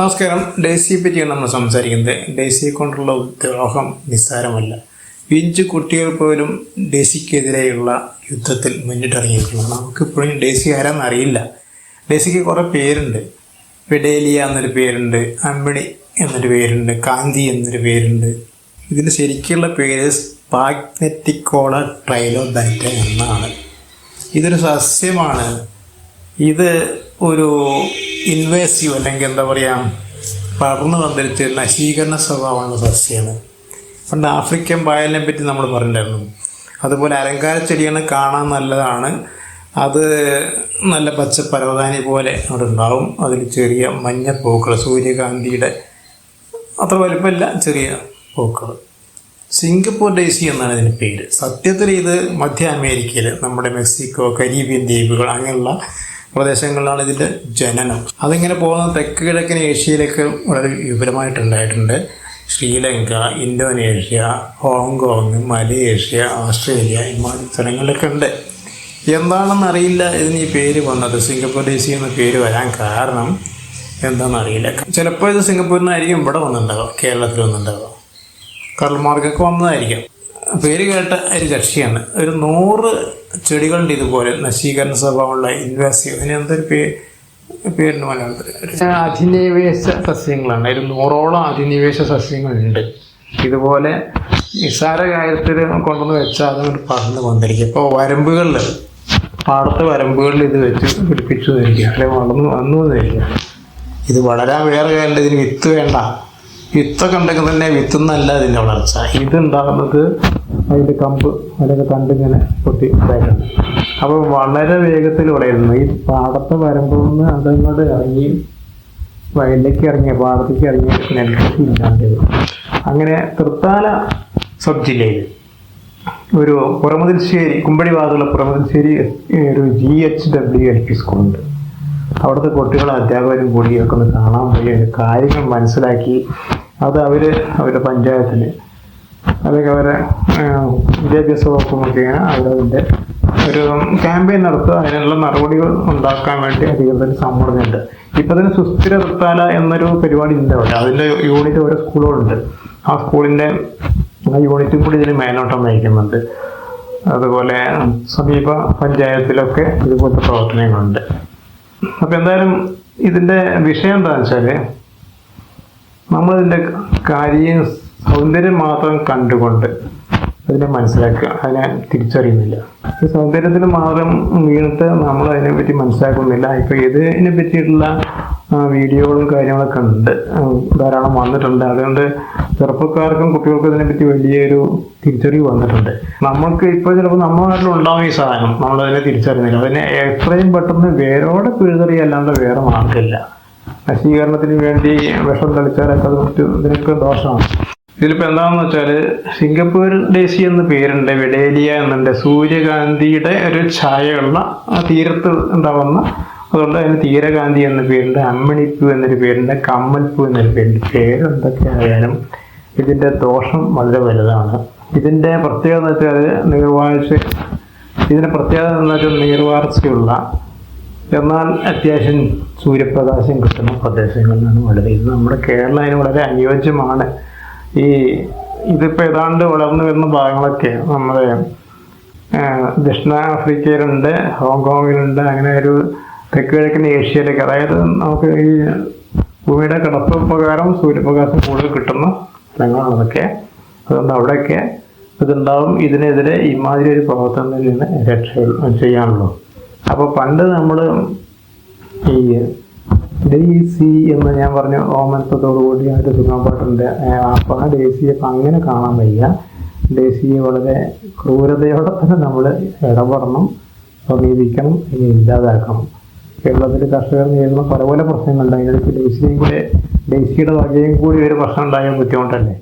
നമസ്കാരം. ഡേസിയെ പറ്റിയാണ് നമ്മൾ സംസാരിക്കുന്നത്. ഡേസിയെ കൊണ്ടുള്ള ദ്രോഹം നിസ്സാരമല്ല. പിഞ്ചു കുട്ടികൾ പോലും ഡേസിക്കെതിരെയുള്ള യുദ്ധത്തിൽ മുന്നിട്ടിറങ്ങിയിരിക്കുന്നു. നമുക്കിപ്പോഴും ഡേസി ആരാന്ന് അറിയില്ല. ഡേസിക്ക് കുറേ പേരുണ്ട്. വിഡേലിയ എന്നൊരു പേരുണ്ട് അമ്മിണി എന്നൊരു പേരുണ്ട് കാന്തി എന്നൊരു പേരുണ്ട്. ഇതിന് ശരിക്കുള്ള പേര് സ്പാഗ്നറ്റിക്കോള ട്രൈലോ ദൈറ്റ എന്നാണ് ഇതൊരു സസ്യമാണ്. ഇത് ഒരു ഇൻവേസീവ് അല്ലെങ്കിൽ എന്താ പറയുക പടർന്നു വന്നിട്ട് നശീകരണ സ്വഭാവമുള്ള സസ്യമാണ് പണ്ട് ആഫ്രിക്കൻ പായലിനെ പറ്റി നമ്മൾ പറഞ്ഞിട്ടുണ്ടായിരുന്നു. അതുപോലെ അലങ്കാര ചെടിയാണ് കാണാൻ നല്ലതാണ്. അത് നല്ല പച്ച പരവതാനി പോലെ അവിടെ ഉണ്ടാവും. അതിൽ ചെറിയ മഞ്ഞ പൂക്കൾ സൂര്യകാന്തിയുടെ അത്ര വലുപ്പമില്ല ചെറിയ പൂക്കൾ. സിംഗപ്പൂർ ഡേസി എന്നാണ് ഇതിന്റെ പേര്. സത്യത്തിൽ ഇത് മധ്യ അമേരിക്കയിൽ നമ്മുടെ മെക്സിക്കോ കരീബിയൻ ദ്വീപുകൾ അങ്ങനെയുള്ള പ്രദേശങ്ങളിലാണ് ഇതിന്റെ ജനനം. അതിങ്ങനെ പോകുന്ന തെക്ക് കിഴക്കൻ ഏഷ്യയിലേക്ക് വളരെ വിപുലമായിട്ടുണ്ടായിട്ടുണ്ട്. Sri Lanka Indonesia Hong Kong Malaysia Australia ഇമാതിരി സ്ഥലങ്ങളിലൊക്കെ ഉണ്ട്. എന്താണെന്ന് അറിയില്ല ഇതിന് ഈ പേര് വന്നത്. സിംഗപ്പൂർ ദേശീയ എന്ന പേര് വരാൻ കാരണം എന്താണെന്നറിയില്ല ചിലപ്പോൾ ഇത് സിംഗപ്പൂരിൽ നിന്നായിരിക്കും ഇവിടെ വന്നിട്ടുണ്ടാവുക കേരളത്തിൽ വന്നിട്ടുണ്ടാവുക. കടൽമാർഗമൊക്കെ വന്നതായിരിക്കാം. പേര് കേട്ട ഒരു കക്ഷിയാണ്. ഒരു നൂറ് ചെടികളുണ്ട് ഇതുപോലെ നശീകരണ സ്വഭാവമുള്ള ഇൻവാസീവ് അതിന് എന്തൊരു പേരിന് മലയാളത്തിൽ അധിനിവേശ സസ്യങ്ങളാണ്. അതിൽ നൂറോളം അധിനിവേശ സസ്യങ്ങളുണ്ട്. ഇതുപോലെ നിസ്സാര കാര്യത്തിൽ കൊണ്ടുവന്ന് വെച്ചാൽ അതങ്ങോട്ട് പറന്ന് വന്നിരിക്കും. ഇപ്പോൾ വരമ്പുകളിൽ പാടത്ത് വരമ്പുകളിൽ ഇത് വെച്ച് പിടിപ്പിച്ചു തരിക അല്ലെങ്കിൽ വളർന്നു വന്നു തരിക ഇത് വളരാൻ വേറെ കാര്യമില്ല. ഇതിന് വിത്ത് വേണ്ട. വിത്തൊക്കെ ഉണ്ടെങ്കിൽ തന്നെ വിത്തുന്നല്ല ഇതിന്റെ വളർച്ച. ഇത് ഉണ്ടാകുന്നത് അതിന്റെ കമ്പ് അതിലൊക്കെ കണ്ടിങ്ങനെ പൊട്ടി ഇതായിട്ടുണ്ട്. അപ്പോൾ വളരെ വേഗത്തിൽ ഉടയിരുന്നു ഈ പാടത്തെ വരുമ്പോൾ നിന്ന് അതങ്ങോട്ട് ഇറങ്ങി വയലിലേക്ക് ഇറങ്ങിയ പാടത്തേക്ക് ഇറങ്ങിയ നെൽകൃഷി അങ്ങനെ തൃത്താല സബ് ജില്ലയിൽ ഒരു പുറമതിൽശ്ശേരി കുമ്പടി ഭാഗത്തുള്ള പുറമതിൽശ്ശേരി ഒരു G H W L P സ്കൂളുണ്ട്. അവിടുത്തെ കുട്ടികളും അധ്യാപകരും കൂടിയൊക്കെ ഒന്ന് കാണാൻ പോയി കാര്യങ്ങൾ മനസ്സിലാക്കി. അത് അവർ അവരുടെ പഞ്ചായത്തിന് അല്ലെങ്കിൽ അവരെ വിദ്യാഭ്യാസ വകുപ്പ് മുഖേന അവരതിന്റെ ഒരു ക്യാമ്പയിൻ നടത്തുക. അതിനുള്ള നടപടികൾ ഉണ്ടാക്കാൻ വേണ്ടി അധികൃതർ സമ്മർദ്ദമുണ്ട് ഇപ്പം തന്നെ സുസ്ഥിര വൃത്താല എന്നൊരു പരിപാടി ഉണ്ട് അവിടെ. അതിന്റെ യൂണിറ്റ് ഓരോ സ്കൂളുകളുണ്ട്. ആ സ്കൂളിന്റെ യൂണിറ്റും കൂടി ഇതിന് മേലോട്ടം നയിക്കുന്നുണ്ട് അതുപോലെ സമീപ പഞ്ചായത്തിലൊക്കെ ഇതുപോലത്തെ പ്രവർത്തനങ്ങളുണ്ട്. അപ്പം എന്തായാലും ഇതിന്റെ വിഷയം എന്താണെന്ന് വെച്ചാൽ നമ്മളിതിന്റെ കാര്യം സൗന്ദര്യം മാത്രം കണ്ടുകൊണ്ട് അതിനെ മനസ്സിലാക്കുക. അതിനെ തിരിച്ചറിയുന്നില്ല. ഈ സൗന്ദര്യത്തിന് മാത്രം വീണിട്ട് നമ്മൾ അതിനെപ്പറ്റി മനസ്സിലാക്കുന്നില്ല. ഇപ്പോൾ ഇതിനെ പറ്റിയിട്ടുള്ള വീഡിയോകളും കാര്യങ്ങളൊക്കെ ഉണ്ട്. ധാരാളം വന്നിട്ടുണ്ട്. അതുകൊണ്ട് ചെറുപ്പക്കാർക്കും കുട്ടികൾക്കും ഇതിനെപ്പറ്റി വലിയൊരു തിരിച്ചറിവ് വന്നിട്ടുണ്ട്. നമ്മൾക്ക് ഇപ്പോൾ ചിലപ്പോൾ നമ്മുടെ നാട്ടിലുണ്ടാവും ഈ സാധനം നമ്മളതിനെ തിരിച്ചറിയുന്നില്ല. അതിനെ എത്രയും പെട്ടെന്ന് വേരോടെ പിഴുതെറിയല്ലാണ്ട് വേറെ മാർഗമില്ല നശീകരണത്തിന് വേണ്ടി വിഷം തളിച്ചാലൊക്കെ അത് മറ്റു ഇതിനൊക്കെ ദോഷമാണ്. ഇതിലിപ്പോൾ എന്താണെന്ന് വെച്ചാൽ സിംഗപ്പൂർ ഡേസി എന്ന പേരുണ്ട് വിഡേലിയ എന്നുണ്ട്. സൂര്യകാന്തിയുടെ ഒരു ഛായയുള്ള ആ തീരത്ത് ഉണ്ടാവുന്ന അതുകൊണ്ട് അതിന് തീരകാന്തി എന്ന പേരുണ്ട് അമ്മണിപ്പൂ എന്നൊരു പേരുണ്ട് കമ്മൽപ്പൂ എന്നൊരു പേരുണ്ട്. പേര് എന്തൊക്കെ ആയാലും ഇതിന്റെ ദോഷം വളരെ വലുതാണ്. ഇതിന്റെ പ്രത്യേകത എന്ന് വെച്ചാൽ നീർവാഴ്ച ഇതിന്റെ പ്രത്യേകത എന്ന് വെച്ചാൽ നീർവാർച്ചയുള്ള എന്നാൽ അത്യാവശ്യം സൂര്യപ്രകാശം കിട്ടുന്ന പ്രദേശങ്ങളിലാണ് വളരെ ഇത് നമ്മുടെ കേരളം അതിന് വളരെ അനുയോജ്യമാണ്. ഈ ഇതിപ്പോൾ ഏതാണ്ട് വളർന്നു വരുന്ന ഭാഗങ്ങളൊക്കെ നമ്മുടെ ദക്ഷിണാഫ്രിക്കയിലുണ്ട് ഹോങ്കോങ്ങിലുണ്ട് അങ്ങനെ ഒരു തെക്ക് കിഴക്കൻ ഏഷ്യയിലേക്ക്. അതായത് നമുക്ക് ഈ ഭൂമിയുടെ കിടപ്പ് പ്രകാരം സൂര്യപ്രകാശം കൂടുതൽ കിട്ടുന്ന സ്ഥലങ്ങളാണ് അതൊക്കെ അതുകൊണ്ട് അവിടെയൊക്കെ ഇതുണ്ടാവും. ഇതിനെതിരെ ഇമാതിരി ഒരു പ്രവർത്തനത്തിൽ നിന്ന് രക്ഷ ചെയ്യാനുള്ളൂ അപ്പോൾ പണ്ട് നമ്മൾ ഈ ഡേസി എന്ന് ഞാൻ പറഞ്ഞു ഓമനത്തോടുകൂടി ആയിട്ട് തുങ്ങാപ്പാട്ടുണ്ട് അപ്പോൾ ആ അപ്പം അങ്ങനെ കാണാൻ വയ്യ. ഡേസിയെ വളരെ ക്രൂരതയോടെ തന്നെ നമ്മൾ ഇടപെടണം സമീപിക്കണം ഇനി ഇല്ലാതാക്കണം. കേരളത്തിൽ കർഷകർ നേരിടുന്ന പല പല പ്രശ്നങ്ങളുണ്ട്. അതിനിടയ്ക്ക് ഡേസിയും കൂടെ ഡേസിയുടെ വകയും കൂടി ഒരു പ്രശ്നം ഉണ്ടായാൽ ബുദ്ധിമുട്ടല്ലേ?